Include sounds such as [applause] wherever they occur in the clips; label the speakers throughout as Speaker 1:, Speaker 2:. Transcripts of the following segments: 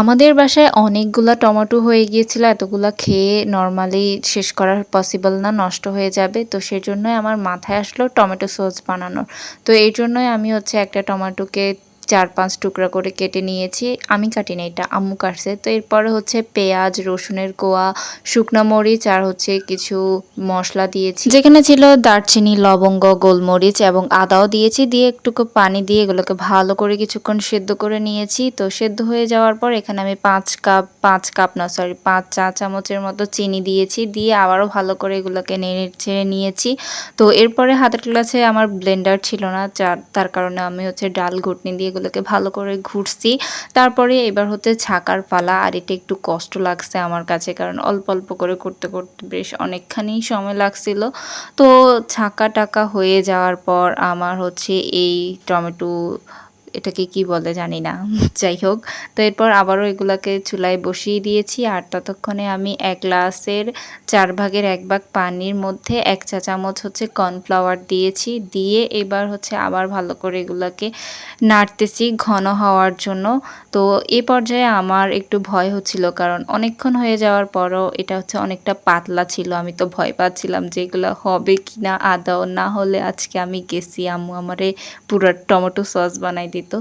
Speaker 1: আমাদের বাসায় অনেকগুলো টমেটো হয়ে গিয়েছিল, এতগুলো খেয়ে নর্মালি শেষ করা পসিবল না, নষ্ট হয়ে যাবে। তো সেজন্যই আমার মাথায় আসলো টমেটো সস বানানোর। তো এই জন্যই আমি হচ্ছে একটা টমেটোকে চার পাঁচ টুকরা করে কেটে নিয়েছি। আমি কাটিনি এটা আম্মু কাটছে। তো এরপরে হচ্ছে পেঁয়াজ, রসুনের কোয়া, শুকনো মরিচ আর হচ্ছে কিছু মশলা দিয়েছি। যেখানে ছিল দারচিনি, লবঙ্গ, গোলমরিচ এবং আদাও দিয়েছি। দিয়ে একটুকু পানি দিয়ে এগুলোকে ভালো করে কিছুক্ষণ সেদ্ধ করে নিয়েছি। তো সেদ্ধ হয়ে যাওয়ার পর এখানে আমি পাঁচ কাপ পাঁচ কাপ না সরি পাঁচ চা চামচের মতো চিনি দিয়েছি। দিয়ে আবারও ভালো করে এগুলোকে নেড়ে ছেড়ে নিয়েছি। তো এরপরে হাতের গ্লাসে আমার ব্লেন্ডার ছিল না তার কারণে আমি হচ্ছে ডাল ঘুটনি দিয়ে এগুলোকে ভালো করে ঘুরছি। তারপরে এবার হচ্ছে ছাকার পালা, আর এটা একটু কষ্ট লাগছে আমার কাছে, কারণ অল্প অল্প করে করতে করতে বেশ অনেকখানি সময় লাগছিল। তো ছাকা টাকা হয়ে যাওয়ার পর আমার হচ্ছে এই টমেটো এটাকে কি বলে জানি না, [laughs] যাই হোক। তো এরপর আবারও এগুলাকে চুলায় বসিয়ে দিয়েছি, আর ততক্ষণে আমি এক গ্লাসের চার ভাগের এক ভাগ পানির মধ্যে এক চা চামচ হচ্ছে কর্নফ্লাওয়ার দিয়েছি। দিয়ে এবার হচ্ছে আবার ভালো করে এগুলাকে নাড়তেছি ঘন হওয়ার জন্য। তো এ পর্যায়ে আমার একটু ভয় হচ্ছিল, কারণ অনেকক্ষণ হয়ে যাওয়ার পরও এটা হচ্ছে অনেকটা পাতলা ছিল। আমি তো ভয় পাচ্ছিলাম যে এগুলো হবে কি না আদাও না হলে আজকে আমি গেছি, আম্মু আমারে পুরো টমেটো সস বানাই দিত।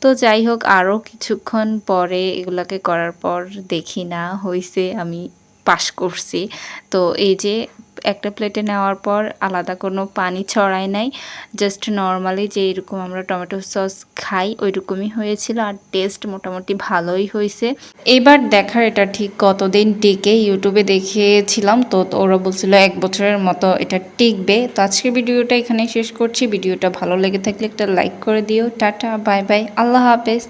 Speaker 1: তো যাই হোক আরও কিছুক্ষণ পরে এগুলাকে করার পর দেখি না হয়েছে আমি পাশ করছি। তো এই যে একটা প্লেটে নেওয়ার পর আলাদা কোনো পানি ছড়ায় নাই। জাস্ট নর্মালি যে এরকম আমরা টমেটো সস খাই ওই রকমই হয়েছিল আর টেস্ট মোটামুটি ভালোই হয়েছে। এবার দেখার এটা ঠিক কতদিন টিকে ইউটিউবে দেখিয়েছিলাম, তো ওরা বলছিল এক বছরের মতো এটা টিকবে। তো আজকে ভিডিওটা এখানেই শেষ করছি। ভিডিওটা ভালো লেগে থাকলে একটা লাইক করে দিও। টাটা বাই বাই আল্লাহ হাফেজ।